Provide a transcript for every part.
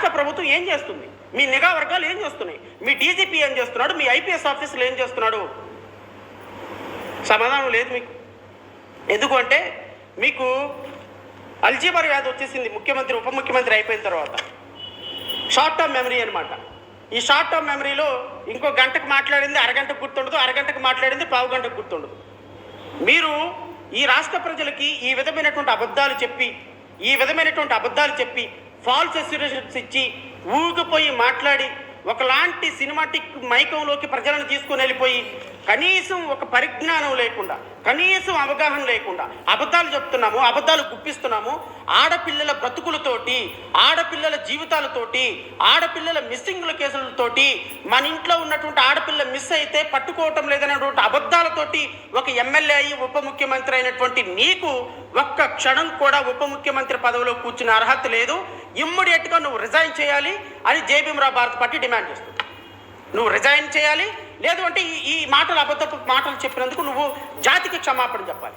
రాష్ట్ర ప్రభుత్వం ఏం చేస్తుంది? మీ నిఘా వర్గాలు ఏం చేస్తున్నాయి? మీ డీజీపీ ఏం చేస్తున్నాడు? మీ ఐపీఎస్ ఆఫీసర్లు ఏం చేస్తున్నాడు? సమాధానం లేదు మీకు. ఎందుకంటే మీకు అల్జీబర్ వ్యాధి వచ్చేసింది ముఖ్యమంత్రి ఉప ముఖ్యమంత్రి అయిపోయిన తర్వాత. షార్ట్ టర్మ్ మెమరీ అనమాట ఈ షార్ట్ టర్మ్ మెమరీలో ఇంకో గంటకు మాట్లాడింది అరగంటకు గుర్తుండదు అరగంటకు మాట్లాడింది పావు గంటకు గుర్తుండదు. మీరు ఈ రాష్ట్ర ప్రజలకి ఈ విధమైనటువంటి అబద్ధాలు చెప్పి ఈ విధమైనటువంటి అబద్ధాలు చెప్పి ఫాల్స్ అస్యూరేషన్స్ ఇచ్చి ఊగిపోయి మాట్లాడి ఒకలాంటి సినిమాటిక్ మైకంలోకి ప్రజలను తీసుకొని వెళ్ళిపోయి కనీసం ఒక పరిజ్ఞానం లేకుండా కనీసం అవగాహన లేకుండా అబద్ధాలు చెప్తున్నాము అబద్ధాలు గుప్పిస్తున్నాము ఆడపిల్లల బ్రతుకులతోటి ఆడపిల్లల జీవితాలతోటి ఆడపిల్లల మిస్సింగ్ల కేసులతోటి మన ఇంట్లో ఉన్నటువంటి ఆడపిల్ల మిస్ అయితే పట్టుకోవటం లేదనేటువంటి అబద్ధాలతోటి ఒక ఎమ్మెల్యే అయ్యి ఉప ముఖ్యమంత్రి అయినటువంటి నీకు ఒక్క క్షణం కూడా ఉప ముఖ్యమంత్రి పదవిలో కూర్చునే అర్హత లేదు. ఇమ్మీడియట్గా నువ్వు రిజైన్ చేయాలి అని జేబీఎంరావు భారత్ పార్టీ డిమాండ్ చేస్తుంది. నువ్వు రిజైన్ చేయాలి. లేదు అంటే ఈ ఈ మాటలు అబద్ధపు మాటలు చెప్పినందుకు నువ్వు జాతికి క్షమాపణ చెప్పాలి.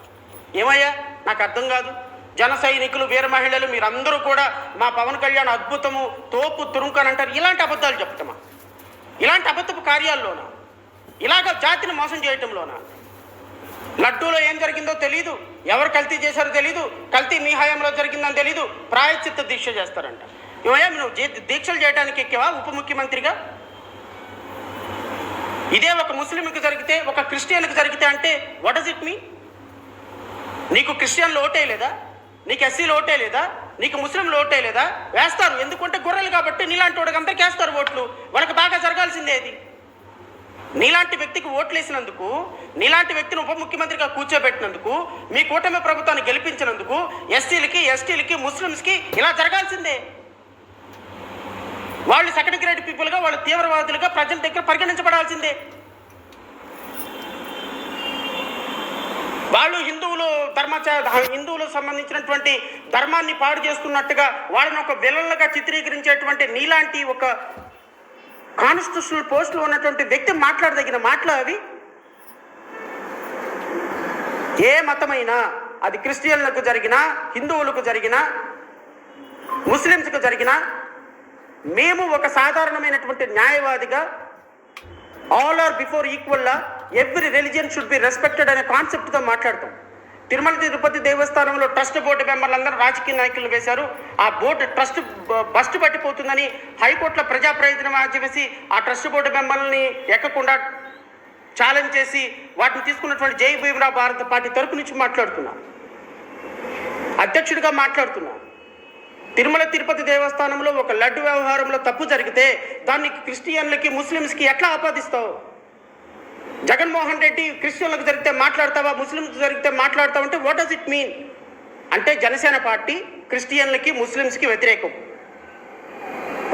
ఏమయ్యా? నాకు అర్థం కాదు. జన సైనికులు వీర మహిళలు మీరందరూ కూడా మా పవన్ కళ్యాణ్ అద్భుతము తోపు తురుంకని అంటారు. ఇలాంటి అబద్ధాలు చెప్తామా ఇలాంటి అబద్ధపు కార్యాల్లోనా? ఇలాగ జాతిని మోసం చేయటంలోనా? లడ్డూలో ఏం జరిగిందో తెలియదు ఎవరు కల్తీ చేశారో తెలియదు కల్తీ మీ హయాంలో జరిగిందని తెలియదు ప్రాయశ్చిత్త దీక్ష చేస్తారంట. ఏమయ్యా నువ్వు దీక్షలు చేయడానికి ఎక్కేవా ఉప ముఖ్యమంత్రిగా? ఇదే ఒక ముస్లింకి జరిగితే ఒక క్రిస్టియన్కి జరిగితే అంటే వాట్ ఇస్ ఇట్ మీ నీకు క్రిస్టియన్లు ఓటే లేదా? నీకు ఎస్సీలు ఓటే లేదా? నీకు ముస్లింలు ఓటే లేదా? వేస్తారు. ఎందుకంటే గొర్రెలు కాబట్టి నీలాంటి వాడికి అందరికీ వేస్తారు ఓట్లు. వాళ్ళకి బాగా జరగాల్సిందే ఇది నీలాంటి వ్యక్తికి ఓట్లేసినందుకు నీలాంటి వ్యక్తిని ఉప ముఖ్యమంత్రిగా కూర్చోబెట్టినందుకు మీ కూటమి ప్రభుత్వాన్ని గెలిపించినందుకు ఎస్టీలకి ఎస్టీలకి ముస్లిమ్స్కి ఇలా జరగాల్సిందే. వాళ్ళు సెకండ్ గ్రేడ్ పీపుల్గా వాళ్ళు తీవ్రవాదులుగా ప్రజల దగ్గర పరిగణించబడాల్సిందే. వాళ్ళు హిందువులు ధర్మచ హిందువులకు సంబంధించినటువంటి ధర్మాన్ని పాడు చేస్తున్నట్టుగా వాళ్ళని ఒక విలన్లుగా చిత్రీకరించేటువంటి నీలాంటి ఒక కాన్స్టిట్యూషనల్ పోస్టులో ఉన్నటువంటి వ్యక్తి మాట్లాడదగిన మాటలు అవి? ఏ మతమైనా అది క్రిస్టియన్లకు జరిగినా హిందువులకు జరిగినా ముస్లిమ్స్కు జరిగినా మేము ఒక సాధారణమైనటువంటి న్యాయవాదిగా all are before ఈక్వల్లా every religion should be respected అనే కాన్సెప్ట్తో మాట్లాడతాం. తిరుమల తిరుపతి దేవస్థానంలో ట్రస్ట్ బోర్డు మెంబర్లందరూ రాజకీయ నాయకులు వేశారు. ఆ బోర్డు ట్రస్ట్ బస్టు పట్టిపోతుందని హైకోర్టులో ప్రజా ప్రయోజనం చేసి ఆ ట్రస్ట్ బోర్డు మెంబర్లని ఎక్కకుండా ఛాలెంజ్ చేసి వాటిని తీసుకున్నటువంటి జై భీమరావు భారత పార్టీ తరపు నుంచి మాట్లాడుతున్నా. అధ్యక్షుడిగా మాట్లాడుతున్నా. తిరుమల తిరుపతి దేవస్థానంలో ఒక లడ్డు వ్యవహారంలో తప్పు జరిగితే దాన్ని క్రిస్టియన్లకి ముస్లిమ్స్కి ఎట్లా ఆపాదిస్తావు? జగన్మోహన్ రెడ్డి క్రిస్టియన్లకు జరిగితే మాట్లాడతావా? ముస్లింలకు జరిగితే మాట్లాడతావు అంటే వాట్ డస్ ఇట్ మీన్ అంటే జనసేన పార్టీ క్రిస్టియన్లకి ముస్లిమ్స్కి వ్యతిరేకం.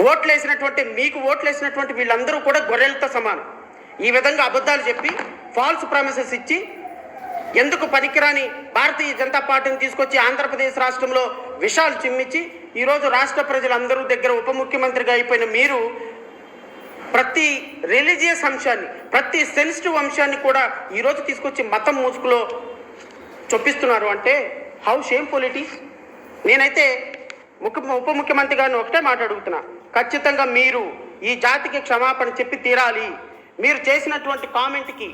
ఓట్లేసినటువంటి మీకు ఓట్లేసినటువంటి వీళ్ళందరూ కూడా గొర్రెలతో సమానం. ఈ విధంగా అబద్ధాలు చెప్పి ఫాల్స్ ప్రామిసెస్ ఇచ్చి ఎందుకు పనికిరాని భారతీయ జనతా పార్టీని తీసుకొచ్చి ఆంధ్రప్రదేశ్ రాష్ట్రంలో విషాలు చిమ్మిచ్చి ఈరోజు రాష్ట్ర ప్రజలందరూ దగ్గర ఉప ముఖ్యమంత్రిగా అయిపోయిన మీరు ప్రతి రిలీజియస్ అంశాన్ని ప్రతి సెన్సిటివ్ అంశాన్ని కూడా ఈరోజు తీసుకొచ్చి మతం మూసుకులో చొప్పిస్తున్నారు. అంటే హౌ షేమ్ పొలిటిక్స్ నేనైతే ముఖ్య ఉప ముఖ్యమంత్రి గారిని ఒకటే మాట అడుగుతున్నా. ఖచ్చితంగా మీరు ఈ జాతికి క్షమాపణ చెప్పి తీరాలి. మీరు చేసినటువంటి కామెంట్కి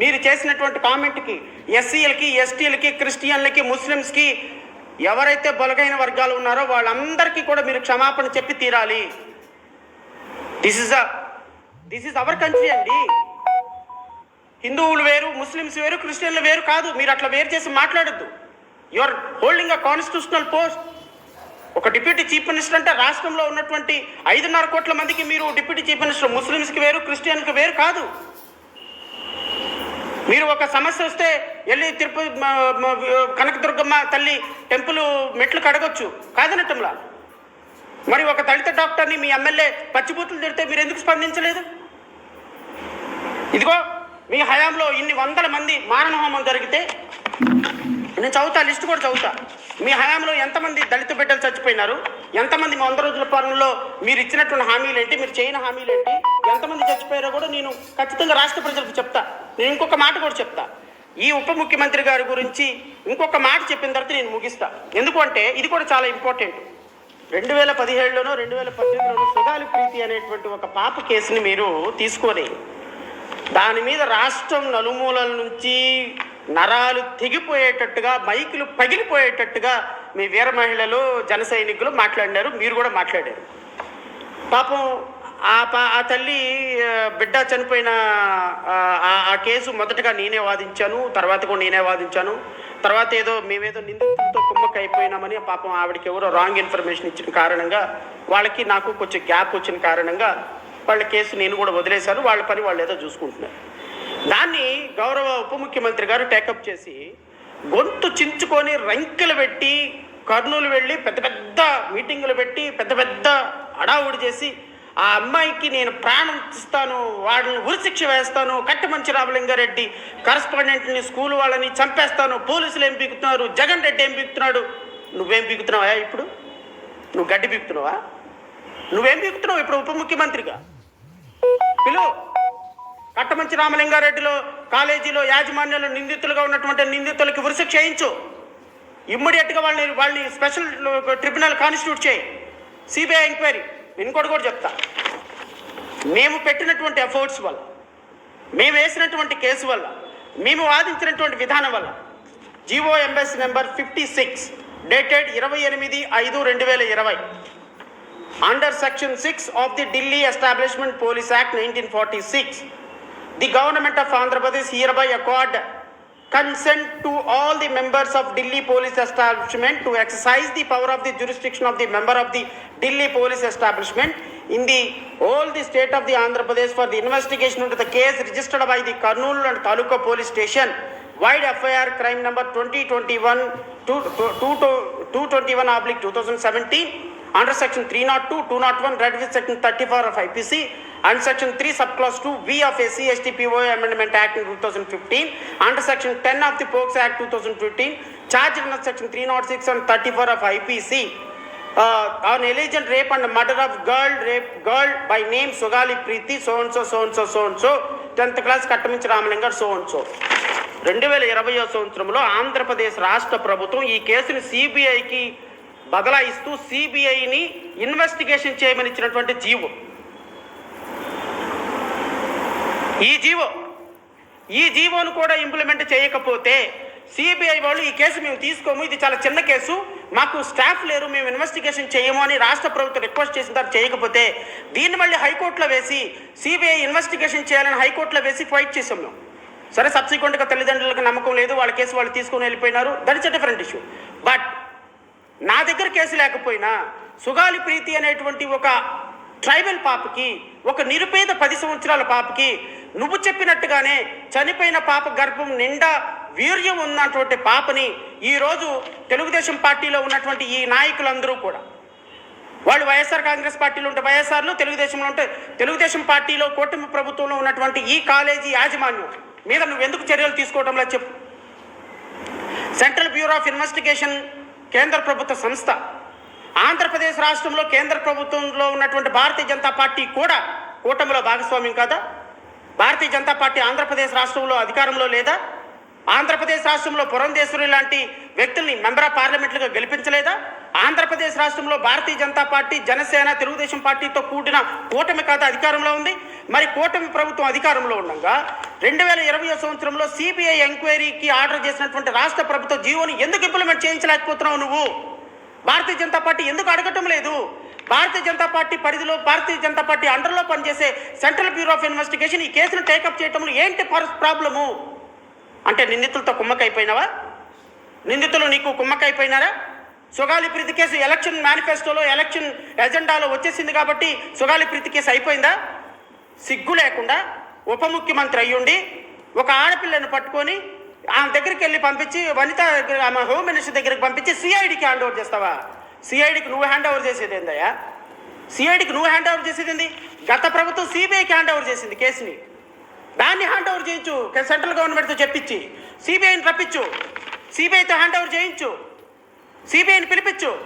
మీరు చేసినటువంటి కామెంట్కి ఎస్సీలకి ఎస్టీలకి క్రిస్టియన్లకి ముస్లిమ్స్కి ఎవరైతే బలగైన వర్గాలు ఉన్నారో వాళ్ళందరికీ కూడా మీరు క్షమాపణ చెప్పి తీరాలి. This is a this is our country అండి. హిందువులు వేరు ముస్లిమ్స్ వేరు క్రిస్టియన్లు వేరు కాదు. మీరు అట్లా వేరు చేసి మాట్లాడద్దు. Your holding a constitutional post ఒక డిప్యూటీ చీఫ్ మినిస్టర్ అంటే రాష్ట్రంలో ఉన్నటువంటి ఐదున్నర కోట్ల మందికి మీరు డిప్యూటీ చీఫ్ మినిస్టర్ ముస్లిమ్స్కి వేరు క్రిస్టియన్కి వేరు కాదు. మీరు ఒక సమస్య వస్తే వెళ్ళి తిరుపతి కనకదుర్గమ్మ తల్లి టెంపుల్ మెట్లు కడగొచ్చు. కాదనటంలా మరి ఒక దళిత డాక్టర్ని మీ ఎమ్మెల్యే పచ్చిబూతులు తిడితే మీరు ఎందుకు స్పందించలేదు? ఇదిగో మీ హయాంలో ఇన్ని వందల మంది మారణ హోమం జరిగితే నేను చదువుతా లిస్ట్ కూడా చదువుతా. మీ హయాంలో ఎంతమంది దళిత బిడ్డలు చచ్చిపోయినారు? ఎంతమంది మీ వంద రోజుల పాలనలో మీరు ఇచ్చినటువంటి హామీలు ఏంటి మీరు చేయని హామీలు ఏంటి ఎంతమంది చచ్చిపోయారో కూడా నేను ఖచ్చితంగా రాష్ట్ర ప్రజలకు చెప్తా. నేను ఇంకొక మాట కూడా చెప్తా. ఈ ఉప ముఖ్యమంత్రి గారి గురించి ఇంకొక మాట చెప్పిన తర్వాత నేను ముగిస్తా. ఎందుకంటే ఇది కూడా చాలా ఇంపార్టెంట్. రెండు వేల పదిహేడులోనో రెండు వేల పద్దెనిమిదిలోనో సుగాలి ప్రీతి అనేటువంటి ఒక పాప కేసుని మీరు తీసుకొని దాని మీద రాష్ట్రం నలుమూలల నుంచి నరాలు తెగిపోయేటట్టుగా మైకులు పగిలిపోయేటట్టుగా మీ వీర మహిళలు జన సైనికులు మాట్లాడినారు. మీరు కూడా మాట్లాడారు. పాపం ఆ పా ఆ తల్లి బిడ్డ చనిపోయిన ఆ, ఆ కేసు మొదటగా నేనే వాదించాను తర్వాత కూడా నేనే వాదించాను. తర్వాత ఏదో మేమేదో నిందితులతో కుమ్మక్క అయిపోయినామని పాపం ఆవిడకి ఎవరో రాంగ్ ఇన్ఫర్మేషన్ ఇచ్చిన కారణంగా వాళ్ళకి నాకు కొంచెం గ్యాప్ వచ్చిన కారణంగా వాళ్ళ కేసు నేను కూడా వదిలేశాను వాళ్ళ పని వాళ్ళు ఏదో చూసుకుంటున్నారు. దాన్ని గౌరవ ఉప ముఖ్యమంత్రి గారు టేకప్ చేసి గొంతు చించుకొని రంకెలు పెట్టి కర్నూలు వెళ్ళి పెద్ద పెద్ద మీటింగులు పెట్టి పెద్ద పెద్ద అడావుడి చేసి ఆ అమ్మాయికి నేను ప్రాణం ఇస్తాను వాళ్ళని ఉరిశిక్ష వేస్తాను కట్టమంచి రామలింగారెడ్డి కరస్పాండెంట్ని స్కూల్ వాళ్ళని చంపేస్తాను పోలీసులు ఏం పీకుతున్నారు జగన్ రెడ్డి ఏం పీకుతున్నాడు? నువ్వేం పీకుతున్నావా ఇప్పుడు? నువ్వు గడ్డి పీకుతున్నావా? నువ్వేం పీకుతున్నావు ఇప్పుడు ఉప ముఖ్యమంత్రిగా? పిలు కట్టమంచి రామలింగారెడ్డిలో కాలేజీలో యాజమాన్యంలో నిందితులుగా ఉన్నటువంటి నిందితులకి ఉరిశిక్ష చేయించు. ఇమ్మీడియట్గా వాళ్ళని వాళ్ళని స్పెషల్ ట్రిబ్యునల్ కాన్స్టిట్యూట్ చేయి. సిబిఐ ఎంక్వైరీ ఇంకోటి కూడా చెప్తా. మేము పెట్టినటువంటి ఎఫర్ట్స్ వల్ల మేము వేసినటువంటి కేసు వల్ల మేము వాదించినటువంటి విధానం వల్ల GO MS number fifty six dated ఇరవై ఎనిమిది ఐదు రెండు వేల ఇరవై. Under section 6 of the Delhi Establishment Police Act 1946, the government of Andhra Pradesh hereby accord consent to all the members of Delhi Police Establishment to exercise the power of the jurisdiction of the member of the Delhi Police Establishment in the all the state of the Andhra Pradesh for the investigation into the case registered by the Kurnool and Taluka Police Station wide FIR crime number 2021 to 221 oblique 2017 under section three not two two not one read with section thirty four of IPC under section three sub clause two V of SC ST PO amendment act two thousand fifteen under section ten of the POCSO act two thousand fifteen charge under section three not six and thirty four of IPC on alleged rape and murder of girl rape girl by name Sugali Preethi son so son so son so tenth class కట్టమించి రామలింగర్ సోన్ so రెండు వేల ఇరవై సంవత్సరంలో ఆంధ్రప్రదేశ్ రాష్ట్ర ప్రభుత్వం ఈ కేసును సిబిఐకి బదలాయిస్తూ సిబిఐని ఇన్వెస్టిగేషన్ చేయమని ఇచ్చినటువంటి జీవో. ఈ జీవో ఈ జీవోను కూడా ఇంప్లిమెంట్ చేయకపోతే సిబిఐ వాళ్ళు ఈ కేసు మేము తీసుకోము ఇది చాలా చిన్న కేసు మాకు స్టాఫ్ లేరు మేము ఇన్వెస్టిగేషన్ చేయము అని రాష్ట్ర ప్రభుత్వం రిక్వెస్ట్ చేసిన తర్వాత చేయకపోతే దీన్ని మళ్ళీ హైకోర్టులో వేసి సిబిఐ ఇన్వెస్టిగేషన్ చేయాలని హైకోర్టులో వేసి ఫైట్ చేసాం మేము. సరే సబ్సిక్వెంట్గా తల్లిదండ్రులకు నమ్మకం లేదు వాళ్ళ కేసు వాళ్ళు తీసుకొని వెళ్ళిపోయినారు. That is a different issue but నా దగ్గర కేసు లేకపోయినా సుగాలి ప్రీతి అనేటువంటి ఒక ట్రైబల్ పాపకి ఒక నిరుపేద పది సంవత్సరాల పాపకి నువ్వు చెప్పినట్టుగానే చనిపోయిన పాప గర్భం నిండా వీర్యం ఉన్నటువంటి పాపని ఈరోజు తెలుగుదేశం పార్టీలో ఉన్నటువంటి ఈ నాయకులందరూ కూడా వాళ్ళు వైఎస్ఆర్ కాంగ్రెస్ పార్టీలో ఉంటే వైఎస్ఆర్లు తెలుగుదేశంలో ఉంటే తెలుగుదేశం పార్టీలో కూటమి ప్రభుత్వంలో ఉన్నటువంటి ఈ కాలేజీ యాజమాన్యం మీద నువ్వు ఎందుకు చర్యలు తీసుకోవడంలో చెప్పు. సెంట్రల్ బ్యూరో ఆఫ్ ఇన్వెస్టిగేషన్ కేంద్ర ప్రభుత్వ సంస్థ. ఆంధ్రప్రదేశ్ రాష్ట్రంలో కేంద్ర ప్రభుత్వంలో ఉన్నటువంటి భారతీయ జనతా పార్టీ కూడా కూటమిలో భాగస్వామ్యం కాదా? భారతీయ జనతా పార్టీ ఆంధ్రప్రదేశ్ రాష్ట్రంలో అధికారంలో లేదా? ఆంధ్రప్రదేశ్ రాష్ట్రంలో పురంధేశ్వరి లాంటి వ్యక్తుల్ని మెంబర్ ఆఫ్ పార్లమెంట్లుగా గెలిపించలేదా? ఆంధ్రప్రదేశ్ రాష్ట్రంలో భారతీయ జనతా పార్టీ జనసేన తెలుగుదేశం పార్టీతో కూడిన కూటమి కాదా అధికారంలో ఉంది? మరి కూటమి ప్రభుత్వం అధికారంలో ఉండగా రెండు వేల ఇరవై సంవత్సరంలో సిబిఐ ఎంక్వైరీకి ఆర్డర్ చేసినటువంటి రాష్ట్ర ప్రభుత్వ జీవోని ఎందుకు ఇంప్లిమెంట్ చేయించలేకపోతున్నావు నువ్వు? భారతీయ జనతా పార్టీ ఎందుకు అడగటం లేదు? భారతీయ జనతా పార్టీ పరిధిలో భారతీయ జనతా పార్టీ అండర్లో పనిచేసే సెంట్రల్ బ్యూరో ఆఫ్ ఇన్వెస్టిగేషన్ ఈ కేసును టేకప్ చేయటంలో ఏంటి ప్రాబ్లము? అంటే నిందితులతో కుమ్మకైపోయినావా నిందితులు నీకు కుమ్మకైపోయినారా సుగాలి ప్రీతి కేసు ఎలక్షన్ మేనిఫెస్టోలో ఎలక్షన్ ఎజెండాలో వచ్చేసింది కాబట్టి సుగాలి ప్రీతి కేసు అయిపోయిందా? సిగ్గు లేకుండా ఉప ముఖ్యమంత్రి అయ్యుండి ఒక ఆడపిల్లను పట్టుకొని ఆమె దగ్గరికి వెళ్ళి పంపించి వనిత దగ్గర- ఆమె హోమ్ మినిస్టర్ దగ్గరికి పంపించి సిఐడికి హ్యాండ్ ఓవర్ చేస్తావా? సిఐడికి నువ్వు హ్యాండ్ ఓవర్ చేసేది ఏందయ్యా? సిఐడికి నువ్వు హ్యాండ్ ఓవర్ చేసేది ఏంది? గత ప్రభుత్వం సిబిఐకి హ్యాండ్ ఓవర్ చేసింది కేసుని. దాన్ని హ్యాండ్ ఓవర్ చేయించు సెంట్రల్ గవర్నమెంట్తో చెప్పించి. సిబిఐని రప్పించు. సిబిఐతో హ్యాండ్ ఓవర్ చేయించు. సిబిఐని పిలిపించు.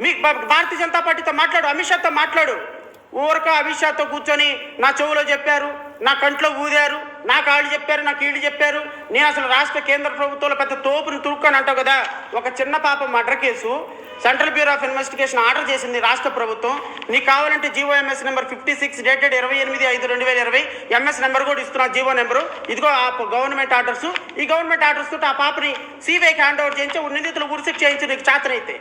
మీ భారతీయ జనతా పార్టీతో మాట్లాడు అమిత్ షాతో మాట్లాడు. ఊరక అమిత్ కూర్చొని నా చెవులో చెప్పారు నా కంట్లో ఊదారు నా కాళ్ళు చెప్పారు నా కీళ్ళు చెప్పారు. నేను అసలు రాష్ట్ర కేంద్ర ప్రభుత్వంలో పెద్ద తోపుని తురుక్కొని అంటావు కదా? ఒక చిన్న పాప murder case central bureau of investigation order చేసింది రాష్ట్ర ప్రభుత్వం. నీకు కావాలంటే GO MS number fifty six dated ఇరవై ఎనిమిది ఐదు రెండు వేల ఇరవై. ఎంఎస్ నెంబర్ కూడా ఇస్తున్నా జీవో నెంబరు. ఇదిగో ఆ గవర్నమెంట్ ఆర్డర్స్. ఈ గవర్నమెంట్ ఆర్డర్స్ తోటి ఆ పాపని సీబీఐకి హ్యాండ్ ఓవర్ చేయించి నిందితులు ఉరిశిక్ష చేయించి నీకు చాతనైతే.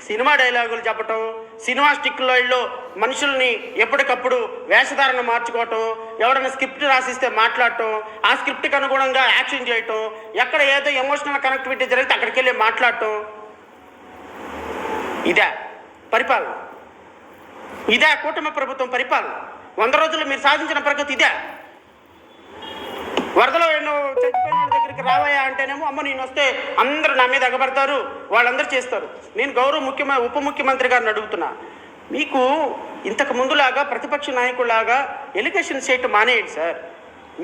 సినిమా డైలాగులు చెప్పటం సినిమా స్టిక్లలో మనుషుల్ని ఎప్పటికప్పుడు వేషధారణ మార్చుకోవటం ఎవరైనా స్క్రిప్ట్ రాసిస్తే మాట్లాడటం ఆ స్క్రిప్ట్కి అనుగుణంగా యాక్షన్ చేయటం ఎక్కడ ఏదో ఎమోషనల్ కనెక్టివిటీ జరిగితే అక్కడికి వెళ్ళి మాట్లాడటం. ఇదే పరిపాలన. ఇదే కూటమి ప్రభుత్వం పరిపాలన. వంద రోజుల్లో మీరు సాధించిన ప్రగతి ఇదే. వరదలో ఎన్నో చచ్చిపోయిన దగ్గరికి రావయ్యా. అంటేనేమో అమ్మ నేను వస్తే అందరూ నా మీద ఎగబడతారు వాళ్ళందరూ చేస్తారు. నేను గౌరవ ముఖ్యమ ఉప ముఖ్యమంత్రి గారిని అడుగుతున్నా. మీకు ఇంతకు ముందులాగా ప్రతిపక్ష నాయకులాగా ఎలిగేషన్ చేయటం మానేయండి సార్.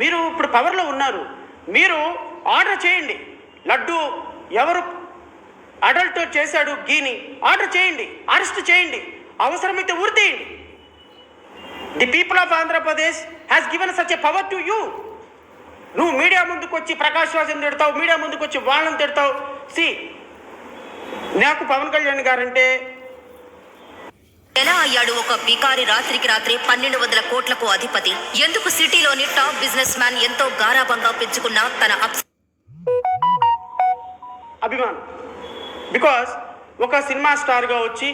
మీరు ఇప్పుడు పవర్లో ఉన్నారు. మీరు ఆర్డర్ చేయండి. లడ్డు ఎవరు అడల్ట్ చేశాడు గీని ఆర్డర్ చేయండి అరెస్ట్ చేయండి అవసరమైతే ఉరితేయండి the people of Andhra Pradesh has given such a power to you నువ్వు మీడియా ముందుకు వచ్చి ప్రకాష్ రాజుని తిడతావు మీడియా ముందుకు వచ్చి వాళ్ళని తిడతావు. సి నాకు పవన్ కళ్యాణ్ గారంటే ఎలా అయ్యాడు ఒక బికారి రాత్రికి రాత్రి పన్నెండు వందల కోట్లకు అధిపతి? ఎందుకు సిటీలోని టాప్ బిజినెస్ మ్యాన్ ఎంతో గారాబంగా పెంచుకున్న తన అభిమానం. బికాస్ ఒక సినిమా స్టార్గా వచ్చి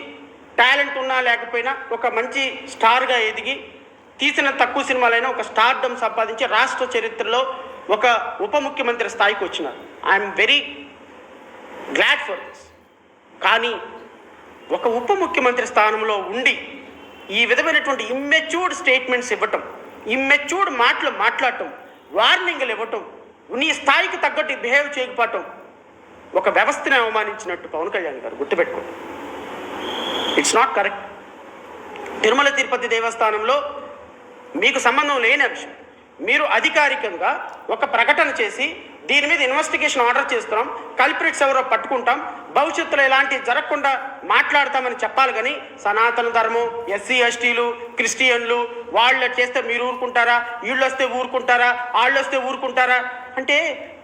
టాలెంట్ ఉన్నా లేకపోయినా ఒక మంచి స్టార్గా ఎదిగి తీసిన తక్కువ సినిమాలైనా ఒక స్టార్డమ్ సంపాదించి రాష్ట్ర చరిత్రలో ఒక ఉప ముఖ్యమంత్రి స్థాయికి వచ్చినారు. I'm very glad for this కానీ ఒక ఉప ముఖ్యమంత్రి స్థానంలో ఉండి ఈ విధమైనటువంటి ఇమ్మెచ్యూర్డ్ స్టేట్మెంట్స్ ఇవ్వటం ఇమ్మెచ్యూర్డ్ మాటలు మాట్లాడటం వార్నింగ్లు ఇవ్వటం నీ స్థాయికి తగ్గట్టు బిహేవ్ చేయకపోవటం ఒక వ్యవస్థని అవమానించినట్టు పవన్ కళ్యాణ్ గారు గుర్తుపెట్టుకోండి. It's not correct Tirumala Tirupati దేవస్థానంలో మీకు సంబంధం లేని అంశం. మీరు అధికారికంగా ఒక ప్రకటన చేసి దీని మీద ఇన్వెస్టిగేషన్ ఆర్డర్ చేస్తున్నాం. కల్ప్రిట్స్ ఎవరో పట్టుకుంటాం. భవిష్యత్తులో ఇలాంటి జరగకుండా మాట్లాడతామని చెప్పాలి కానీ సనాతన ధర్మం ఎస్సీ ఎస్టీలు క్రిస్టియన్లు వాళ్ళు చేస్తే మీరు ఊరుకుంటారా? వీళ్ళు వస్తే ఊరుకుంటారా? వాళ్ళు వస్తే ఊరుకుంటారా? అంటే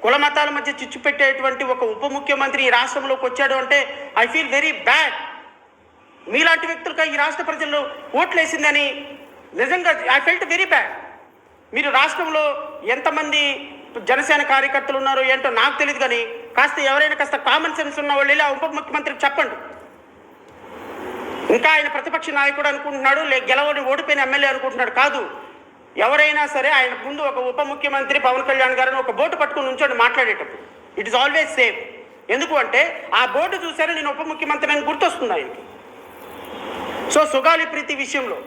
కుల మతాల మధ్య చిచ్చు పెట్టేటువంటి ఒక ఉప ముఖ్యమంత్రి ఈ రాష్ట్రంలోకి వచ్చాడు అంటే ఐ ఫీల్ వెరీ బ్యాడ్ మీలాంటి వ్యక్తులకి ఈ రాష్ట్ర ప్రజలు ఓట్లేసిందని నిజంగా ఐ ఫెల్ట్ వెరీ బ్యాడ్ మీరు రాష్ట్రంలో ఎంతమంది జనసేన కార్యకర్తలు ఉన్నారో ఏంటో నాకు తెలియదు కానీ కాస్త ఎవరైనా కాస్త కామన్ సెన్స్ ఉన్న వాళ్ళు వెళ్ళి ఆ ఉప ముఖ్యమంత్రికి చెప్పండి. ఇంకా ఆయన ప్రతిపక్ష నాయకుడు అనుకుంటున్నాడు లే గెలవని ఓడిపోయిన ఎమ్మెల్యే అనుకుంటున్నాడు కాదు. ఎవరైనా సరే ఆయన ముందు ఒక ఉప ముఖ్యమంత్రి పవన్ కళ్యాణ్ గారిని ఒక బోటు పట్టుకుని ఉంచండి మాట్లాడేటప్పుడు. ఇట్ ఇస్ ఆల్వేస్ సేఫ్ ఎందుకు అంటే ఆ బోర్డు చూసారా నేను ఉప ముఖ్యమంత్రి అని గుర్తొస్తుంది ఆయనకి. సో సుగాలి ప్రీతి విషయంలో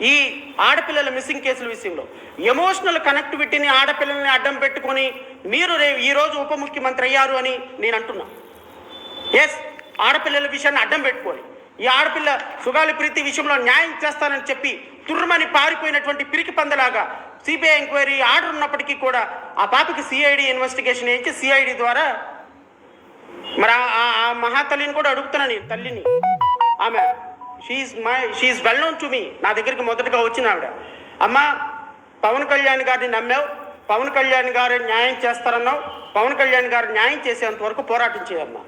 ఈ ఆడపిల్లల మిస్సింగ్ కేసుల విషయంలో. ఎమోషనల్ కనెక్టివిటీని ఆడపిల్లల్ని అడ్డం పెట్టుకొని మీరు రే ఈరోజు ఉప ముఖ్యమంత్రి అయ్యారు అని నేను అంటున్నా. ఎస్ ఆడపిల్లల విషయాన్ని అడ్డం పెట్టుకొని ఈ ఆడపిల్ల సుగాలి ప్రీతి విషయంలో న్యాయం చేస్తానని చెప్పి తుర్రమని పారిపోయినటువంటి పిరికి పందలాగా సిబిఐ ఎంక్వైరీ ఆర్డర్ ఉన్నప్పటికీ కూడా ఆ పాపకి సిఐడి ఇన్వెస్టిగేషన్ వేయించి సిఐడి ద్వారా మరి ఆ- ఆ- మహాతల్లిని కూడా అడుగుతున్నాను నేను తల్లిని. ఆమె she my she well known to me నా దగ్గరికి మొదటగా వచ్చిన ఆవిడ. అమ్మ పవన్ కళ్యాణ్ గారిని నమ్మావు. పవన్ కళ్యాణ్ గారు న్యాయం చేస్తారన్నావు. పవన్ కళ్యాణ్ గారు న్యాయం చేసేంత వరకు పోరాటం చేయమ్మా.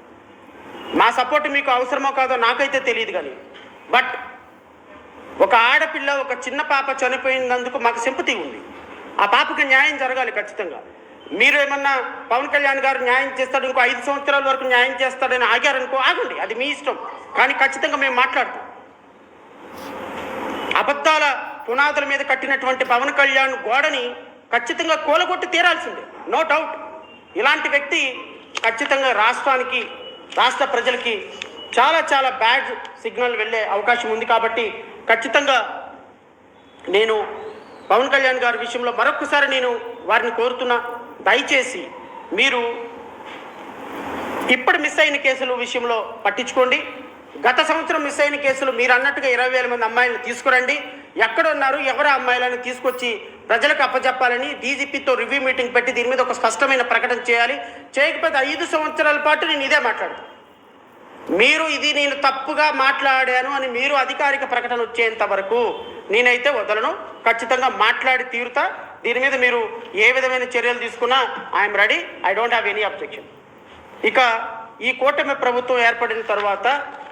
మా సపోర్ట్ మీకు అవసరమో కాదో నాకైతే తెలియదు కానీ. బట్ ఒక ఆడపిల్ల ఒక చిన్న పాప చనిపోయినందుకు మాకు సింపతి ఉంది. ఆ పాపకి న్యాయం జరగాలి ఖచ్చితంగా. మీరు ఏమన్నా పవన్ కళ్యాణ్ గారు న్యాయం చేస్తాడు ఇంకో ఐదు సంవత్సరాల వరకు న్యాయం చేస్తాడని ఆగారనుకో ఆగండి. అది మీ ఇష్టం. కానీ ఖచ్చితంగా మేము మాట్లాడతాం. అబద్ధాల పునాదుల మీద కట్టినటువంటి పవన్ కళ్యాణ్ గోడని ఖచ్చితంగా కూలగొట్టి తీరాల్సిందే. నో డౌట్ ఇలాంటి వ్యక్తి ఖచ్చితంగా రాష్ట్రానికి రాష్ట్ర ప్రజలకి చాలా చాలా బ్యాడ్ సిగ్నల్ వెళ్ళే అవకాశం ఉంది కాబట్టి ఖచ్చితంగా నేను పవన్ కళ్యాణ్ గారి విషయంలో మరొకసారి నేను వారిని కోరుతున్నా దయచేసి మీరు ఇప్పుడు మిస్ అయిన కేసుల విషయంలో పట్టించుకోండి. గత సంవత్సరం మిస్ అయిన కేసులు మీరు అన్నట్టుగా ఇరవై వేల మంది అమ్మాయిలను తీసుకురండి. ఎక్కడున్నారు ఎవరు అమ్మాయిలను తీసుకొచ్చి ప్రజలకు అప్పచెప్పాలని డీజీపీతో రివ్యూ మీటింగ్ పెట్టి దీని మీద ఒక స్పష్టమైన ప్రకటన చేయాలి. చేయకపోతే ఐదు సంవత్సరాల పాటు నేను ఇదే మాట్లాడతాను మీరు ఇది నేను తప్పుగా మాట్లాడాను అని మీరు అధికారిక ప్రకటన వచ్చేంత వరకు నేనైతే వదలను. ఖచ్చితంగా మాట్లాడి తీరుతా. దీని మీద మీరు ఏ విధమైన చర్యలు తీసుకున్నా I'm ready. I don't have any objection. ఇక ఈ కూటమి ప్రభుత్వం ఏర్పడిన తర్వాత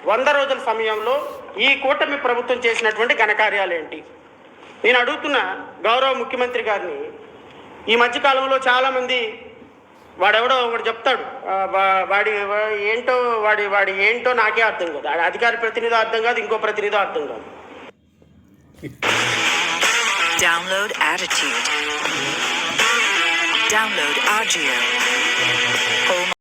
వంద రోజుల సమయంలో ఈ కూటమి ప్రభుత్వం చేసినటువంటి ఘనకార్యాలు ఏంటి నేను అడుగుతున్న గౌరవ ముఖ్యమంత్రి గారిని ఈ మధ్యకాలంలో చాలామంది వాడెవడో వాడు చెప్తాడు వాడి ఏంటో వాడి వాడి ఏంటో నాకే అర్థం కాదు ఆడ అధికార ప్రతినిధి అర్థం కాదు ఇంకో ప్రతినిధి అర్థం కాదు Download Attitude. Download Agio.